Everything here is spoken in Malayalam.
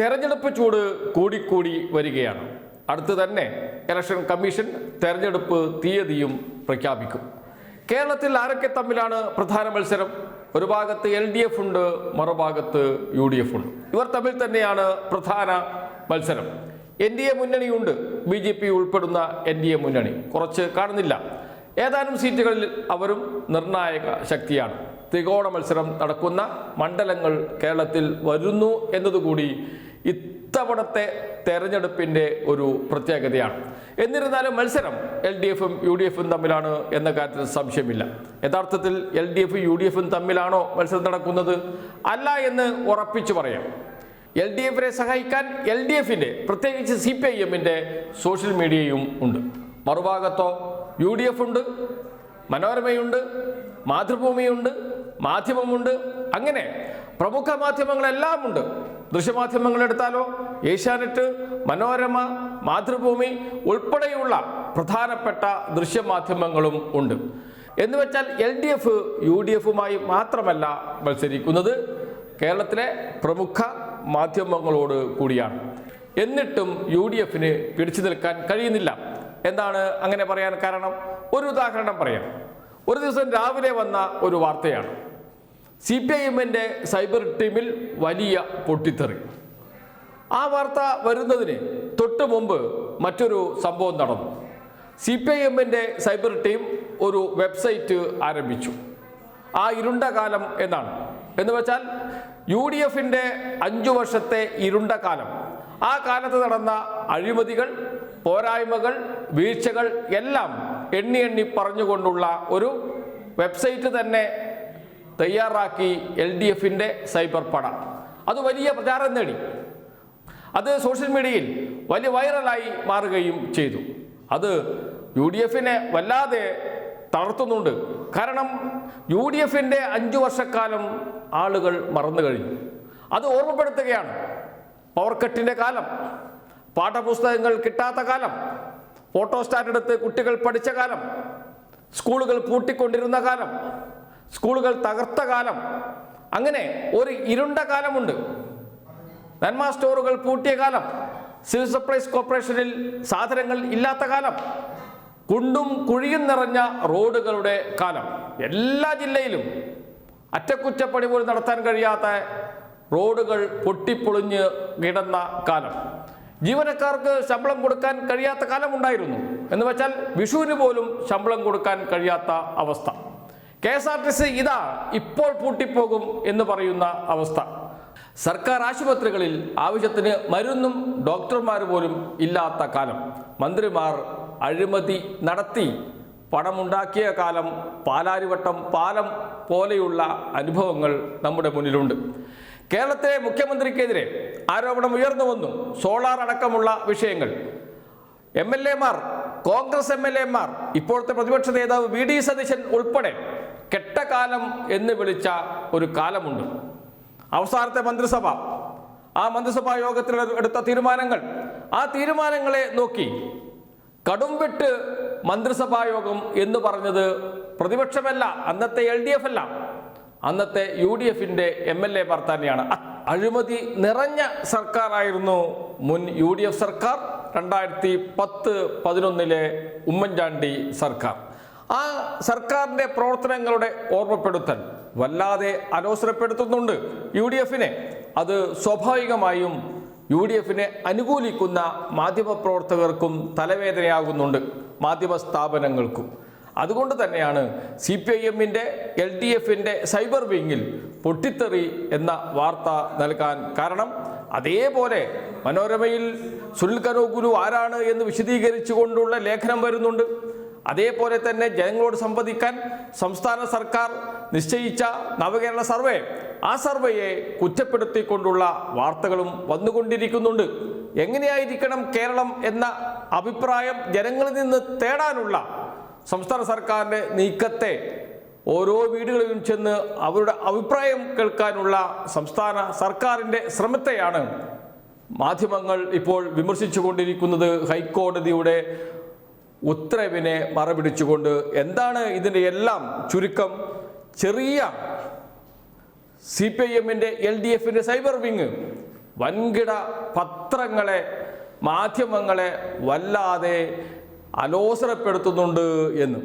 തെരഞ്ഞെടുപ്പ് ചൂട് കൂടിക്കൂടി വരികയാണ്. അടുത്ത് തന്നെ ഇലക്ഷൻ കമ്മീഷൻ തെരഞ്ഞെടുപ്പ് തീയതിയും പ്രഖ്യാപിക്കും. കേരളത്തിൽ ആരൊക്കെ തമ്മിലാണ് പ്രധാന മത്സരം? ഒരു ഭാഗത്ത് എൽ ഡി എഫ് ഉണ്ട് മറുഭാഗത്ത് യു ഡി എഫ് ഉണ്ട്. ഇവർ തമ്മിൽ തന്നെയാണ് പ്രധാന മത്സരം. എൻ ഡി എ മുന്നണിയുണ്ട് ബി ജെ പി ഉൾപ്പെടുന്ന എൻ ഡി എ മുന്നണി. കുറച്ച് കാണുന്നില്ല. ഏതാനും സീറ്റുകളിൽ അവരും നിർണായക ശക്തിയാണ്. ത്രികോണ മത്സരം നടക്കുന്ന മണ്ഡലങ്ങൾ കേരളത്തിൽ വരുന്നു എന്നതുകൂടി ഇത്തവണത്തെ തെരഞ്ഞെടുപ്പിന്റെ ഒരു പ്രത്യേകതയാണ്. എന്നിരുന്നാലും മത്സരം എൽ ഡി എഫും യു ഡി എഫും തമ്മിലാണ് എന്ന കാര്യത്തിൽ സംശയമില്ല. യഥാർത്ഥത്തിൽ എൽ ഡി എഫും യു ഡി എഫും തമ്മിലാണോ മത്സരം നടക്കുന്നത്? അല്ല എന്ന് ഉറപ്പിച്ചു പറയാം. എൽ ഡി എഫിനെ സഹായിക്കാൻ എൽ ഡി എഫിന്റെ പ്രത്യേകിച്ച് സി പി ഐ എമ്മിന്റെ സോഷ്യൽ മീഡിയയും ഉണ്ട്. മറുഭാഗത്തോ യു ഡി എഫ് ഉണ്ട് മനോരമയുണ്ട് മാതൃഭൂമിയുണ്ട് മാധ്യമമുണ്ട് അങ്ങനെ പ്രമുഖ മാധ്യമങ്ങളെല്ലാം ഉണ്ട്. ദൃശ്യമാധ്യമങ്ങൾ എടുത്താലോ? ഏഷ്യാനെറ്റ് മനോരമ മാതൃഭൂമി ഉൾപ്പെടെയുള്ള പ്രധാനപ്പെട്ട ദൃശ്യമാധ്യമങ്ങളും ഉണ്ട്. എന്നുവെച്ചാൽ L D F U D എഫുമായി മാത്രമല്ല മത്സരിക്കുന്നത് കേരളത്തിലെ പ്രമുഖ മാധ്യമങ്ങളോട് കൂടിയാണ്. എന്നിട്ടും യു ഡി എഫിന് പിടിച്ചു നിൽക്കാൻ കഴിയുന്നില്ല. എന്താണ് അങ്ങനെ പറയാൻ കാരണം? ഒരു ഉദാഹരണം പറയാം. ഒരു ദിവസം രാവിലെ വന്ന ഒരു വാർത്തയാണ്. സി പി ഐ എമ്മിന്റെ സൈബർ ടീമിൽ വലിയ പൊട്ടിത്തെറി. ആ വാർത്ത വരുന്നതിന് തൊട്ട് മുമ്പ് മറ്റൊരു സംഭവം നടന്നു. സി പി ഐ എമ്മിന്റെ സൈബർ ടീം ഒരു വെബ്സൈറ്റ് ആരംഭിച്ചു. ആ ഇരുണ്ട കാലം എന്നാണ്. എന്ന് വെച്ചാൽ യു ഡി എഫിന്റെ അഞ്ചു വർഷത്തെ ഇരുണ്ട കാലം ആ കാലത്ത് നടന്ന അഴിമതികൾ പോരായ്മകൾ വീഴ്ചകൾ എല്ലാം എണ്ണി എണ്ണി പറഞ്ഞുകൊണ്ടുള്ള ഒരു വെബ്സൈറ്റ് തന്നെ തയ്യാറാക്കി എൽ ഡി എഫിന്റെ സൈബർ പട. അത് വലിയ പ്രചാരം നേടി. അത് സോഷ്യൽ മീഡിയയിൽ വലിയ വൈറലായി മാറുകയും ചെയ്തു. അത് യു ഡി എഫിനെ വല്ലാതെ തളർത്തുന്നുണ്ട്. കാരണം യു ഡി എഫിന്റെ അഞ്ചു വർഷക്കാലം ആളുകൾ മറന്നു കഴിഞ്ഞു. അത് ഓർമ്മപ്പെടുത്തുകയാണ്. പവർ കട്ടിന്റെ കാലം പാഠപുസ്തകങ്ങൾ കിട്ടാത്ത കാലം ഫോട്ടോസ്റ്റാറ്റ് എടുത്ത് കുട്ടികൾ പഠിച്ച കാലം സ്കൂളുകൾ പൂട്ടിക്കൊണ്ടിരുന്ന കാലം സ്കൂളുകൾ തകർത്ത കാലം. അങ്ങനെ ഒരു ഇരുണ്ട കാലമുണ്ട്. നന്മ സ്റ്റോറുകൾ പൂട്ടിയ കാലം. സിവിൽ സപ്ലൈസ് കോർപ്പറേഷനിൽ സാധനങ്ങൾ ഇല്ലാത്ത കാലം. കുണ്ടും കുഴിയും നിറഞ്ഞ റോഡുകളുടെ കാലം. എല്ലാ ജില്ലയിലും അറ്റകുറ്റപ്പണി പോലും നടത്താൻ കഴിയാത്ത റോഡുകൾ പൊട്ടിപ്പൊളിഞ്ഞ് കിടന്ന കാലം. ജീവനക്കാർക്ക് ശമ്പളം കൊടുക്കാൻ കഴിയാത്ത കാലമുണ്ടായിരുന്നു. എന്ന് വെച്ചാൽ വിഷുവിന് പോലും ശമ്പളം കൊടുക്കാൻ കഴിയാത്ത അവസ്ഥ. K S R T C ഇതാ ഇപ്പോൾ പൂട്ടിപ്പോകും എന്ന് പറയുന്ന അവസ്ഥ. സർക്കാർ ആശുപത്രികളിൽ ആവശ്യത്തിന് മരുന്നും ഡോക്ടർമാർ പോലും ഇല്ലാത്ത കാലം. മന്ത്രിമാർ അഴിമതി നടത്തി. പണമുണ്ടാക്കിയ കാലം പാലാരിവട്ടം പാലം പോലെയുള്ള അനുഭവങ്ങൾ നമ്മുടെ മുന്നിലുണ്ട്. കേരളത്തിലെ മുഖ്യമന്ത്രിക്കെതിരെ ആരോപണം ഉയർന്നു വന്നു. സോളാർ അടക്കമുള്ള വിഷയങ്ങൾ. എം എൽ എമാർ കോൺഗ്രസ് എം എൽ എമാർ ഇപ്പോഴത്തെ പ്രതിപക്ഷ നേതാവ് വി ഡി സതീശൻ ഉൾപ്പെടെ കെട്ടകാലം എന്ന് വിളിച്ച ഒരു കാലമുണ്ട്. അവസാനത്തെ മന്ത്രിസഭ. ആ മന്ത്രിസഭാ യോഗത്തിൽ എടുത്ത തീരുമാനങ്ങൾ. ആ തീരുമാനങ്ങളെ നോക്കി കടുംവിട്ട് മന്ത്രിസഭാ യോഗം എന്ന് പറഞ്ഞത് പ്രതിപക്ഷമല്ല അന്നത്തെ എൽ ഡി എഫ് അല്ല. അന്നത്തെ യു ഡി എഫിന്റെ എം എൽ എ മാർ തന്നെയാണ്. അഴിമതി നിറഞ്ഞ സർക്കാരായിരുന്നു മുൻ യു ഡി എഫ് സർക്കാർ. രണ്ടായിരത്തി പത്ത് പതിനൊന്നിലെ ഉമ്മൻചാണ്ടി സർക്കാർ. ആ സർക്കാരിന്റെ പ്രവർത്തനങ്ങളുടെ ഓർമ്മപ്പെടുത്തൽ വല്ലാതെ അലോസരപ്പെടുത്തുന്നുണ്ട് യു ഡി എഫിനെ അത് സ്വാഭാവികമായും യു ഡി എഫിനെ അനുകൂലിക്കുന്ന മാധ്യമപ്രവർത്തകർക്കും തലവേദനയാകുന്നുണ്ട് മാധ്യമ സ്ഥാപനങ്ങൾക്കും അതുകൊണ്ട് തന്നെയാണ് സി പി ഐ എമ്മിന്റെ എൽ ഡി എഫിന്റെ സൈബർ വിങ്ങിൽ പൊട്ടിത്തെറി എന്ന വാർത്ത നൽകാൻ കാരണം അതേപോലെ മനോരമയിൽ സുനിൽ കനോഗുരു ആരാണ് എന്ന് വിശദീകരിച്ചു കൊണ്ടുള്ള ലേഖനം വരുന്നുണ്ട്. അതേപോലെ തന്നെ ജനങ്ങളോട് സംവദിക്കാൻ സംസ്ഥാന സർക്കാർ നിശ്ചയിച്ച നവകേരള സർവേ ആ സർവേയെ കുറ്റപ്പെടുത്തിക്കൊണ്ടുള്ള വാർത്തകളും വന്നുകൊണ്ടിരിക്കുന്നുണ്ട്. എങ്ങനെയായിരിക്കണം കേരളം എന്ന അഭിപ്രായം ജനങ്ങളിൽ നിന്ന് തേടാനുള്ള സംസ്ഥാന സർക്കാരിന്റെ നീക്കത്തെ ഓരോ വീടുകളിലും ചെന്ന് അവരുടെ അഭിപ്രായം കേൾക്കാനുള്ള സംസ്ഥാന സർക്കാരിന്റെ ശ്രമത്തെയാണ് മാധ്യമങ്ങൾ ഇപ്പോൾ വിമർശിച്ചുകൊണ്ടിരിക്കുന്നത്. ഹൈക്കോടതിയുടെ ഉത്തരവിനെ മറപിടിച്ചുകൊണ്ട് എന്താണ് ഇതിന്റെ എല്ലാം ചുരുക്കം? ചെറിയ സി പി ഐ എമ്മിന്റെ എൽ ഡി എഫിന്റെ സൈബർ വിങ് വൻകിട പത്രങ്ങളെ മാധ്യമങ്ങളെ വല്ലാതെ അലോസരപ്പെടുത്തുന്നുണ്ട് എന്നും.